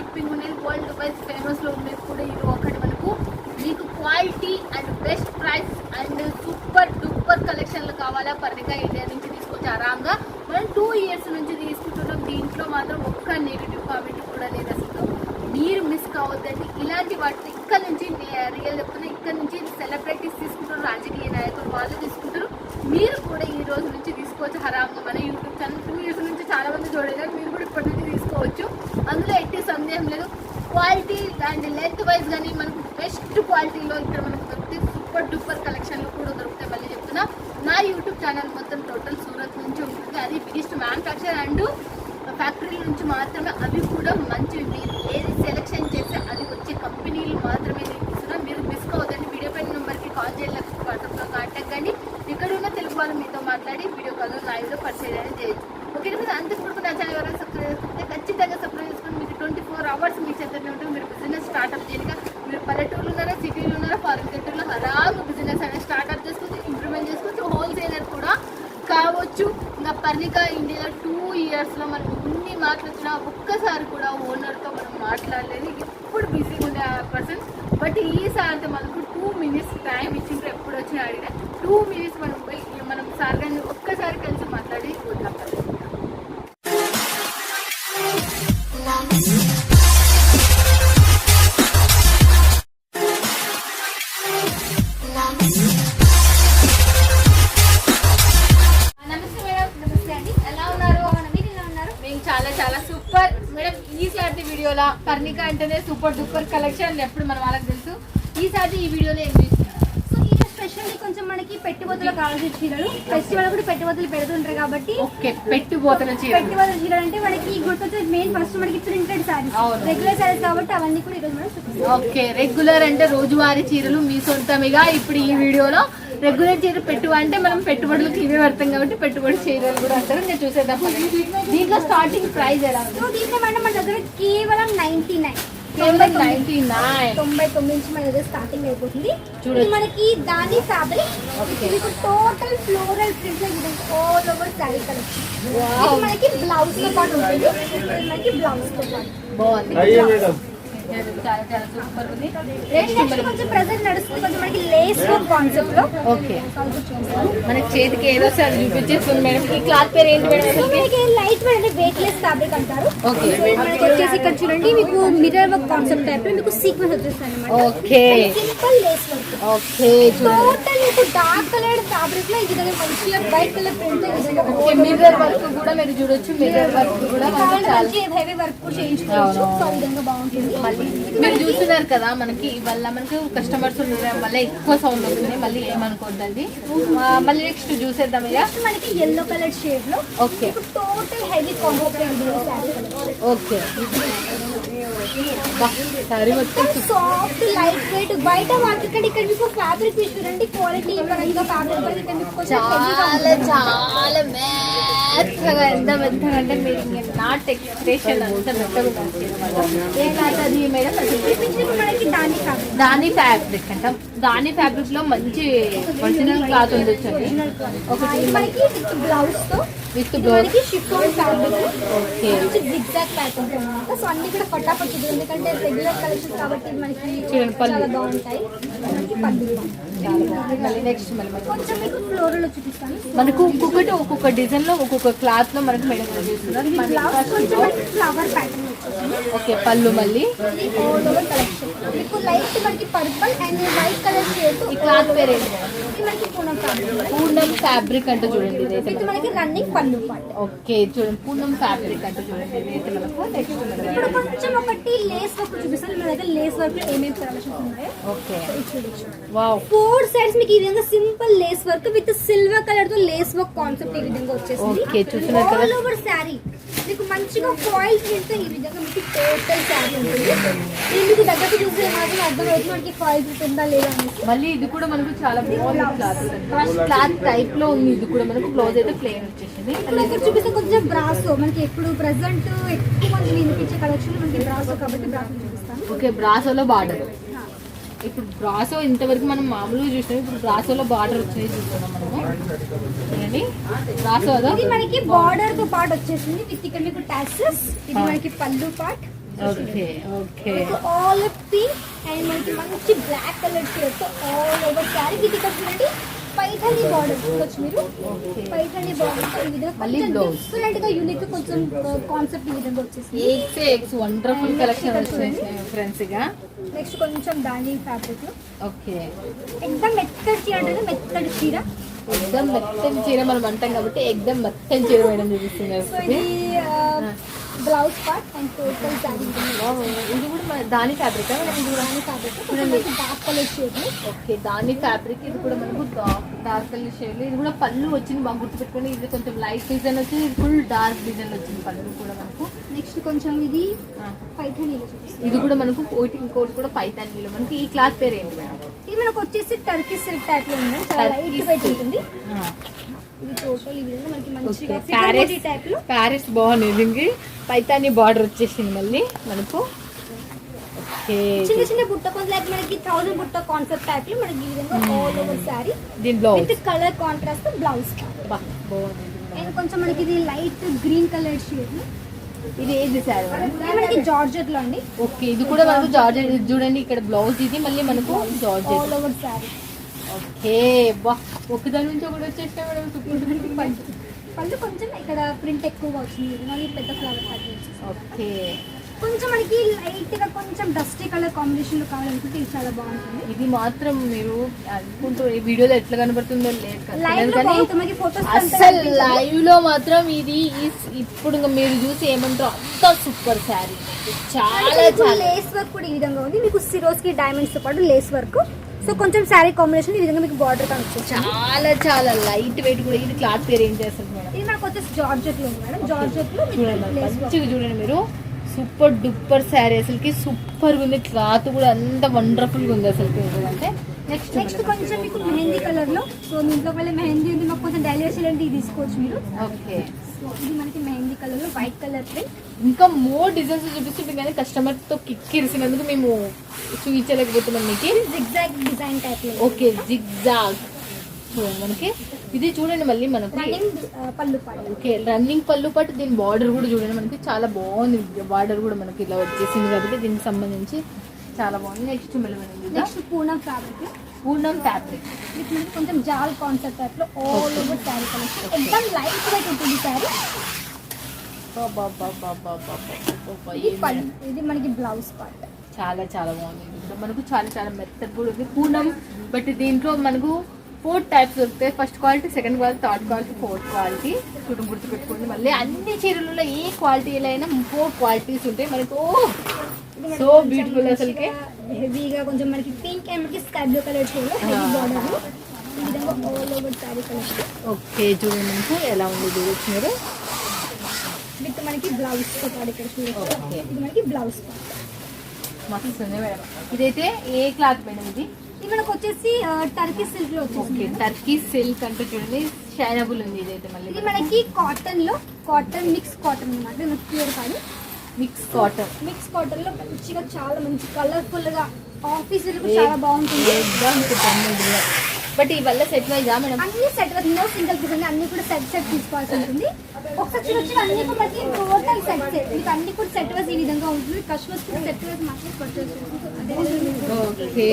Shipping ఉండేది world wise ఫేమస్లో ఉండేది కూడా ఇది ఒకటి మనకు. మీకు quality and best price and super duper కలెక్షన్లు కావాలా పర్ణిక ఇండియా నుంచి తీసుకొచ్చి ఆరాంగా మనం టూ ఇయర్స్ నుంచి తీసుకుంటున్నాం. దీంట్లో మాత్రం ఒక్క నెగిటివ్ కామెంట్ కూడా లేదు అసలు. మీరు మిస్ కావద్దండి. ఇలాంటి వాటిని ఇక్కడ నుంచి రియల్ చెప్తున్నా. ఇక్కడ నుంచి సెలబ్రిటీస్ తీసుకుంటారు రాజకీయ నాయకులు వాళ్ళు తీసుకుంటారు. మీరు కూడా ఈ రోజు నుంచి తీసుకోవచ్చు హరాంగా మన యూట్యూబ్ ఛానల్ టూ ఇయర్స్ నుంచి చాలా మంది చూడలేదు. మీరు కూడా ఇప్పటి నుంచి తీసుకోవచ్చు అందులో ఎట్టి సందేహం లేదు. క్వాలిటీ అండ్ లెంత్ వైజ్ కానీ మనకు బెస్ట్ క్వాలిటీలో ఇక్కడ మనకు దొరుకుతాయి సూపర్ డూపర్ కలెక్షన్లు కూడా దొరుకుతాయి మళ్ళీ చెప్తున్నా. నా యూట్యూబ్ ఛానల్ మొత్తం టోటల్ సూరత్ నుంచి ఉంటుంది. అది బిగ్గెస్ట్ మ్యానుఫ్యాక్చర్ అండ్ ఫ్యాక్టరీ నుంచి మాత్రమే అవి కూడా మంచివి మీరు ఏది సెలెక్షన్ చేస్తే అది వచ్చే కంపెనీలు మాత్రమే నేను మీరు మిస్ కావద్దండి. వీడియో పైన నెంబర్కి కాల్ చేయలేక వాట్సాప్లో కాంటాక్ట్ కానీ ఇక్కడ ఉన్న తెలుగు వాళ్ళు మీతో మాట్లాడి వీడియో కాల్ లైవ్లో పరిచయం చేయొచ్చు. ఓకే అంతకు నా ఛానల్ ఎవరైనా చేసుకుంటే ఖచ్చితంగా సప్లై చేసుకుని మీకు ట్వంటీ ఫోర్ అవర్స్ మీ చేతనే ఉంటుంది. మీరు బిజినెస్ స్టార్ట్అప్ చేయగా మీరు పల్లెటూరులో ఉన్నారా సిటీలో ఉన్నారా ఫారెన్ కంట్రీలో హరాము బిజినెస్ అనేది స్టార్ట్అప్ చేసుకోవచ్చు ఇంప్రూవ్మెంట్ చేసుకోవచ్చు హోల్సేలర్ కూడా కావచ్చు. ఇంకా పర్ణిక ఇండియాలో టూ ఇయర్స్లో మనం ఎన్ని మాట్లాడుతున్నా ఒక్కసారి కూడా ఓనర్తో మనం మాట్లాడలేదు. ఎప్పుడు బిజీగా ఉండే ఆ పర్సన్ బట్ ఈసారి మనకు టూ మినిట్స్ టైం ఇచ్చిండ్రు. ఎప్పుడు వచ్చినా అడిగినా టూ మినిట్స్ మనం పోయి మనం సార్ గారిని ఒక్కసారి కలిసి మాట్లాడి వద్దాం. వీడియోలో పర్ణిక అంటేనే సూపర్ డూపర్ కలెక్షన్ ఎప్పుడు మన వాళ్ళకి తెలుసు. ఈసారి ఈ వీడియోలో ఏం సో స్పెషల్లీ కొంచెం మనకి కావాల్సిన చీరలు ఫెస్టివల్ కూడా పెట్టుబడులు పెడుతుంటారు కాబట్టి ఓకే పెట్టుబోతల చీర పెట్టుబడుల చీరలు అంటే మనకి గుర్తొచ్చే మెయిన్ ఫస్ట్ మనకి ప్రింటెడ్ సారీస్ అవును. రెగ్యులర్ సారీస్ కాబట్టి అవన్నీ కూడా ఈరోజు మనం చూపిస్తాం. ఓకే రెగ్యులర్ అంటే రోజువారీ చీరలు మీ సొంతమిగా ఇప్పుడు ఈ వీడియోలో. రెగ్యులర్ చీర పెట్టు అంటే మనం పెట్టుబడులకు ఇవే పడతాం కాబట్టి పెట్టుబడి చీరలు కూడా అంటారు. నేను చూసేద్దాం దీంట్లో స్టార్టింగ్ ప్రైస్ ఎలా ఉంది? సో దీంట్లో మనం మన దగ్గర కేవలం నైన్టీ నైన్ కేవలం నైన్టీ నైన్ తొంభై తొమ్మిది నుంచి మన దగ్గర స్టార్టింగ్ అయిపోతుంది. ఇది మనకి దాని ఫ్యాబ్రిక్ మీకు total floral print all over sari collection ఇది మనకి బ్లౌజ్తో పాటు ఉంటుంది. మనకి బ్లౌజ్తో పాటు. బాగుంది. చాలా చాలా సూపర్ ఉంది నెక్స్ట్ నెక్స్ట్ కొంచెం ప్రెసెంట్ నడుస్తుంది కొంచెం మనకి లేస్ వర్క్ కాన్సెప్ట్లో ఓకే మనకి చేతికి ఏదో సార్ చూపించేస్తుంది మేడం. ఈ క్లాత్ పేరు ఏంటి మేడం? సో అసలుకి మనకి లైట్ వెయిట్ అంటే వెయిట్ లెస్ ఫ్యాబ్రిక్ అంటారు. Okay. సో ఇది మనకి వచ్చేసి ఇక్కడ చూడండి మీకు మిర్రర్ వర్క్ కాన్సెప్ట్ టైప్లో మీకు సీక్వెన్స్ వచ్చేస్తాయి అనమాట okay simple lace work okay చూడండి. టోటల్ మీకు డార్క్ కలర్ ఫ్యాబ్రిక్లో ఈ విధంగా మంచిగా వైట్ కలర్ ప్రింట్ ఈ విధంగా ఓకే మిర్రర్ వర్క్ కూడా మీరు చూడొచ్చు. మిర్రర్ వర్క్ కూడా మనకి కావాలంటే చాలా మంచి హెవీ వర్క్ కూడా చేయించుకోవచ్చు. సో ఈ విధంగా బాగుంటుంది. మీరు చూస్తున్నారు కదా మనకి వల్ల మనకు కస్టమర్స్ ఉండడం వల్ల ఎక్కువ సౌండ్ వస్తుంది మళ్ళీ ఏమనుకోద్దండి? మళ్ళీ నెక్స్ట్ చూసేద్దాం ఇక మనకి ఎల్లో కలర్ షేడ్లో okay. Total heavy combo okay. Soft light weight బయట ఇక్కడ మీకు ఫ్యాబ్రిక్ చూడండి క్వాలిటీ పరంగా ఫ్యాబ్రిక్ పరంగా మీకు చాలా. చాలా మెత్తగా ఎంత మెత్తగా అంటే మీరు నాట్ ఎక్స్ప్రెషన్ అంత మెత్తగా. ఏ క్లాత్ అది మేడం దాని ఫ్యాబ్రిక్. దాని ఫ్యాబ్రిక్ అంటాం. దాని ఫ్యాబ్రిక్లో మంచి ఒరిజినల్ క్లాత్ ఉండొచ్చండి ఒకటి మనకి బ్లౌజ్తో with blouse. Chiffon fabric. Okay. మంచి జిగ్జాగ్ ప్యాటర్న్ అన్నమాట సో అన్ని కూడా ఎందుకంటే రెగ్యులర్ కలెక్షన్ కాబట్టి మనకి చూడండి, పళ్ళు. చాలా బాగుంటాయి. మనకి పళ్ళు మళ్ళీ నెక్స్ట్ మళ్ళీ మళ్ళీ. కొంచెం మీకు ఫ్లోరల్ చూపిస్తాను. మనకు ఒక్కొక్కటి ఒక్కొక్క డిజైన్లో ఒక్కొక్క క్లాత్లో మనకు మేడం చూస్తున్నారు ఫ్లవర్ ప్యాటర్న్ ఓకే పళ్ళు మళ్ళీ. లైట్ మనకి purple and white colour shade ఈ క్లాత్ ఫ్యాబ్రిక్. పూర్ణం ఫ్యాబ్రిక్ అంటే చూడండి ఇదైతే ఇది మనకి. రన్నింగ్ పళ్ళు ఓకే చూడండి పూర్ణం ఫ్యాబ్రిక్ అంటే చూడండి ఇదైతే మనకు నెక్స్ట్ ఇప్పుడు కొంచెం ఒకటి లేస్ వర్క్ చూపిస్తాను. మన దగ్గర లేస్ వర్క్ ఏమేమి కలెక్షన్స్ ఉన్నాయో ఓకే. వావ్ ఫోర్ సైడ్స్ మీకు ఈ విధంగా simple lace work with silver కలర్తో లేస్ వర్క్ కాన్సెప్ట్ ఈ విధంగా వచ్చేసింది. Okay, చూస్తున్నారు కదా? ఆల్ ఓవర్ శారీ మీకు మంచిగా ఫాయిల్ ప్రింట్తో ఈ విధంగా మీకు టోటల్ శారీ ఉంటుంది. ఇది మీకు దగ్గర చూస్తే మాత్రం అర్థమవుతుంది మనకి ఫాయిల్ ఉందా లేదా అనేసి. మళ్ళీ ఇది కూడా మనకు చాలా బాగుంది క్లాత్ టైప్లో ఉంది. ఇది కూడా మనకు క్లోజ్ అయితే ప్లేన్ వచ్చేసింది. ఇక్కడ చూపిస్తే కొంచెం బ్రాసో మనకి ఎప్పుడు ప్రెసెంట్ ఎక్కువ మంది వినిపించే కలెక్షన్ మనకి బ్రాసో కాబట్టి బ్రాసో చూపిస్తాను. ఓకే బ్రాసోలో బార్డర్ ఇప్పుడు బ్రాసో ఇంతవరకు మనం మామూలుగా చూసినాం. ఇప్పుడు బ్రాసోలో బార్డర్ వచ్చినాయి చూస్తున్నాం మనము. చూడండి బ్రాసో అదో? ఇది మనకి బార్డర్తో పాటు వచ్చేసింది. విత్ ఇక్కడ మీకు టాక్సెస్ ఇది మనకి పళ్ళు part okay okay all pink and మనకి మంచి black colour shade all over sari ఇది ఇక్కడ చూడండి. పైథానీ బార్డర్ చూడొచ్చు మీరు. పైథానీ బార్డర్ ఈ విధంగా మళ్ళీ కొంచెం blouse. డిఫరెంట్గా యూనిక్ కొంచెం కాన్సెప్ట్ ఈ విధంగా వచ్చేసింది. ఎగ్స్ ఎగ్స్ వండర్ఫుల్ కలెక్షన్ వచ్చినాయి ఫ్రెండ్స్గా నెక్స్ట్ కొంచెం దాని ఫ్యాబ్రిక్లో ఓకే ఎక్దమ్ మెత్తడి చీర అంటే మెత్తడి చీర. ఎగ్దమ్ మెత్తని చీర మనం అంటాం కాబట్టి ఎగ్దమ్ మెత్తని చీర మేడం చూపిస్తున్నారు blouse part and total sari. ఇది కూడా దాని ఫ్యాబ్రిక్ దాని fabric dark colour shade okay దాని ఫ్యాబ్రిక్ ఇది కూడా మనకు డార్క్ కలర్ షేడ్ ఇది కూడా పళ్ళు వచ్చింది బాగా గుర్తుపెట్టుకోండి. ఇది కొంచెం లైట్ డిజైన్ వచ్చింది ఇది ఫుల్ డార్క్ డిజైన్ వచ్చింది పళ్ళు కూడా మనకు. నెక్స్ట్ కొంచెం ఇది చూపిస్తాను. ఇది కూడా మనకు ఒకటి ఇంకోటి కూడా పైతాన్లో మనకి ఈ క్లాత్ పేరు ఏంటి మేడం? ఇది మనకు వచ్చేసి టర్కీ సిల్క్ టైప్లో ఉంది. చాలా లైట్ వెయిట్. ఉంటుంది. ఇది టోటల్ ఈ విధంగా మనకి ఓకే మంచిగా ప్యారెస్ ఫిగర్ టైప్లో. ప్యారెస్ బాగుంది దీనికి పైతాని బార్డర్ వచ్చేసింది మళ్ళీ మనకు. ఓకే చిన్న చిన్న బుట్ట లైక్ మనకి థౌసండ్ బుట్ట కాన్సెప్ట్ టైప్లో మనకి ఈ విధంగా all over with colour contrast blouse. And కొంచెం మనకి ఇది లైట్ గ్రీన్ కలర్ షేడ్ ఇది ఏది సార్ మనకి జార్జెట్లో అండి. ఓకే ఇది కూడా మనకు జార్జెట్ చూడండి ఇక్కడ బ్లౌజ్ ఇది మళ్ళీ మనకు georgette all over sari okay బా. ఒకదాని నుంచి ఒకటి వచ్చేసిన మేడం సూపర్ పళ్ళు పళ్ళు కొంచెం ఇక్కడ ప్రింట్ ఎక్కువగా వచ్చింది. మళ్ళీ పెద్ద ఫ్లవర్ ప్యాటర్న్ ఓకే. కొంచెం మనకి లైట్గా కొంచెం డస్టీ కలర్ కాంబినేషన్లో కావాలనుకుంటే ఇది చాలా బాగుంటుంది. ఇది మాత్రం మీరు అనుకుంటూ ఈ వీడియోలో ఎట్లా కనబడుతుందో లేదు కదా. లైవ్లో మాత్రం ఇది ఇప్పుడు మీరు చూసి ఏమంటారు అంత సూపర్ శారీ చాలా చాలా. లేస్ వర్క్ కూడా ఈ విధంగా ఉంది. మీకు సిరోస్కి డైమండ్స్తో పాటు లేస్ వర్క్ సో కొంచెం శారీ కాంబినేషన్ ఈ విధంగా మీకు బార్డర్ కనిపిస్తుంది. చాలా చాలా లైట్ వెయిట్ కూడా. ఇది క్లాత్ పేరు ఏం చేస్తారు మేడం? ఇది మనకు వచ్చేసి జార్జెట్లో ఉంది మేడం. జార్జెట్లో మంచిగా చూడండి మీరు. సూపర్ డూపర్ శారీ అసలుకి. సూపర్ ఉంది. క్లాత్ కూడా అంత వండర్ఫుల్గా ఉంది అసలు అంటే నెక్స్ట్ నెక్స్ట్ కొంచెం మీకు మెహందీ కలర్లో. సో మీ ఇంట్లో వల్ల మెహందీ ఉంది. మాకు కొంచెం డైలీ ఇలాంటివి తీసుకోవచ్చు మీరు. ఓకే సో ఇది మనకి mehndi colour white colour print. ఇంకా మోర్ డిజైన్స్ చూపిస్తుంటే కానీ కస్టమర్తో కిక్ ఇరిసినందుకు మేము చూపించలేకపోతున్నాం మీకు. Zigzag design type okay zigzag చూడండి మనకి ఇది చూడండి మళ్ళీ మనకు. రన్నింగ్ పళ్ళు పాడు ఓకే రన్నింగ్ పళ్ళు పట్టు దీని బార్డర్ కూడా చూడండి మనకి. చాలా బాగుంది. బార్డర్ కూడా మనకి ఇలా వచ్చేసింది కాబట్టి దీనికి సంబంధించి చాలా బాగుంది. నెక్స్ట్ నెక్స్ట్ పూనం ఫ్యాబ్రిక్ పూర్ణం ఫ్యాబ్రిక్ మీకు మనకి కొంచెం జాల్ కాన్సెప్ట్ టైప్లో ఆల్ ఓవర్ శారీ కలెక్షన్ ఎక్దమ్ లైట్ వెయిట్ ఉంటుంది శారీ. ఇది మనకి బ్లౌజ్ పార్ట్ చాలా చాలా బాగుంది. మనకు చాలా చాలా మెత్తగా కూడా ఉంది. పూర్ణం బట్ దీంట్లో మనకు ఫోర్ టైప్స్ దొరుకుతాయి. First quality second quality third quality fourth quality చూడు గుర్తుపెట్టుకోండి. మళ్ళీ అన్ని చీరలలో ఏ క్వాలిటీలో అయినా ఫోర్ క్వాలిటీస్ ఉంటాయి. మనకు సో బ్యూటిఫుల్ అసలుకి. హెవీగా కొంచెం మనకి పింక్ అండ్ మనకి sky blue colour shade heavy border ఈ విధంగా all over sari collection okay చూడండి ఎలా ఉంది చూడొచ్చు మీరు విత్ మనకి బ్లౌజ్ ఇక్కడ చూడొచ్చు. ఇది మనకి బ్లౌజ్ మస్తు మేడం. ఇదైతే ఏ క్లాత్ మేడం ఇది? ఇది మనకు వచ్చేసి టర్కీ సిల్క్లో ఓకే వచ్చేసి టర్కీ సిల్క్ అంటే చూడండి షైనబుల్ ఉంది ఇదైతే మళ్ళీ. ఇది మనకి కాటన్లో కాటన్ మిక్స్ కాటన్ అనమాట ప్యూర్ కాదు. మిక్స్ కాటన్ మిక్స్ కాటన్లో మంచిగా చాలా మంచి కలర్ఫుల్గా ఆఫీస్ చాలా బాగుంటుంది. బట్ ఈ వల్ల సెట్ వైజా మేడం? అన్ని సెట్ నో సింగిల్ పీస్ అన్ని కూడా సెట్ సెట్ తీసుకోవాల్సి ఉంటుంది. ఒకసారి అన్ని కూడా మనకి టోటల్ సెట్ సెట్ మీకు అన్ని కూడా సెట్ వైజ్ ఈ విధంగా ఉంటుంది. కస్టమర్స్ కూడా సెట్ వైజ్ మాత్రం ఓకే.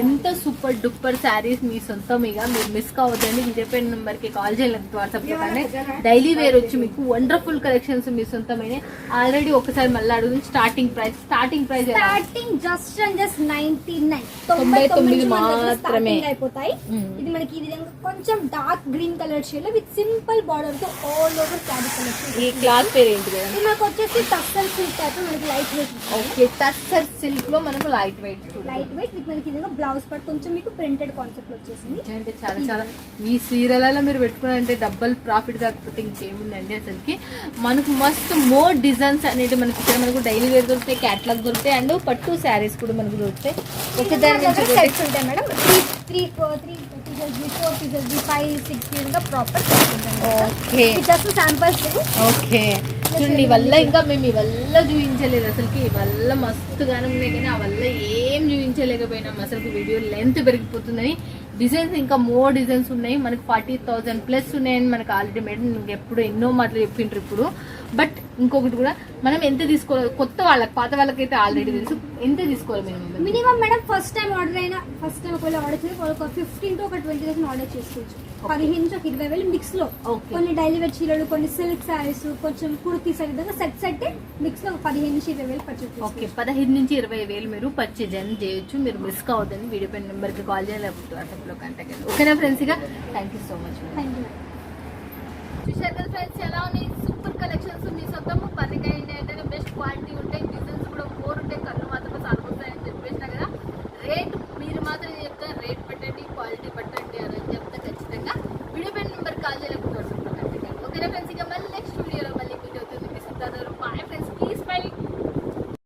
ఎంత సూపర్ డూపర్ శారీస్ మీ సొంతం ఇక. మీరు మిస్ కావద్దండి. నెంబర్కి కాల్ చేయాలి వాట్సాప్ కానీ. డైలీ వేర్ వచ్చి మీకు వండర్ఫుల్ కలెక్షన్స్ మీ సొంతమైన ఆల్రెడీ ఒకసారి మళ్ళీ అడుగుతుంది starting price starting price starting just and just ninety nine తొంభై తొమ్మిది మాత్రమే. అయిపోతాయి. ఇది మనకి ఈ విధంగా కొంచెం డార్క్ గ్రీన్ కలర్ షేడ్లో విత్ సింపుల్ బార్డర్ తో ఆల్ ఓవర్ శారీ కలెక్షన్ ఈ క్లాత్ పేరు ఏంటి మేడం మనకు వచ్చేసి టస్సల్ సిల్క్ టైప్ మనకి లైట్ వెయిట్ ఓకే టస్సర్ సిల్క్లో మనకు light weight light weight with మనకి ఇదిగో బ్లౌజ్ పార్ట్ కొంచెం మీకు ప్రింటెడ్ కాన్సెప్ట్ వచ్చేసింది. అంటే చాలా చాలా. ఈ సీరియలలో మీరు పెట్టుకున్నారంటే డబ్బల్ ప్రాఫిట్ కాకపోతే ఇంకేముందండి అసలుకి. మనకు మస్తు మోర్ డిజైన్స్ అనేవి మనకి ఇక్కడ మనకు డైలీ వేర్ దొరుకుతాయి క్యాట్లాగ్ దొరుకుతాయి అండ్ పట్టు శారీస్ కూడా మనకు దొరుకుతాయి. ఒక దాని నుంచి ఉంటాయి madam. Three three three pieces B four five six proper okay just samples okay చూడండి వల్ల ఇంకా మేము ఈ వల్ల చూపించలేదు అసలుకి. వల్ల మస్తుగానే ఉన్నాయి కానీ ఆ వల్ల ఏం చూపించలేకపోయినాం. అసలు వీడియో లెంత్ పెరిగిపోతుందని. డిజైన్స్ ఇంకా మోర్ డిజైన్స్ ఉన్నాయి. మనకి ఫార్టీ థౌసండ్ ప్లస్ ఉన్నాయని మనకి ఆల్రెడీ మేడం ఎప్పుడు ఎన్నో మాటలు చెప్పిండ్రు ఇప్పుడు. బట్ ఇంకొకటి కూడా మనం ఎంత తీసుకోవాలి కొత్త వాళ్ళకి పాత వాళ్ళకైతే ఆల్రెడీ తెలుసు ఎంత తీసుకోవాలి minimum minimum madam first time order అయినా ఫస్ట్ టైం ఒకవేళ ఆర్డర్ చేసి ఒక ఫిఫ్టీన్ టు ఒక ట్వంటీ థౌసండ్ ఆర్డర్ చేసుకోవచ్చు. పదిహేను నుంచి ఒక ఇరవై వేలు మిక్స్లో. కొన్ని డైలీ వేర్ చీరలు కొన్ని సిల్క్ శారీస్ కొంచెం కుర్తీస్ ఆ విధంగా సెట్ సెట్ మిక్స్లో పదిహేను నుంచి ఇరవై వేలు పర్చేస్ ఓకే పదహైదు నుంచి ఇరవై వేలు మీరు పర్చేజ్ అని చేయొచ్చు. మీరు మిస్ కావద్దని వీడియో పైన నెంబర్కి కాల్ చేయాలి లేకపోతే వాట్సాప్లో కాంటాక్ట్ ఓకేనా ఫ్రెండ్స్ ఇక? Thank you so much thank you friends ఎలా ఉన్నాయి? కలెక్షన్స్ మీ సొంతము పర్రికాయ ఏంటంటే బెస్ట్ క్వాలిటీ ఉంటాయి డిజైన్స్ కూడా ఫోర్ ఉంటాయి కళ్ళు మాత్రమే సాగుతాయని చెప్పేసిన కదా. రేట్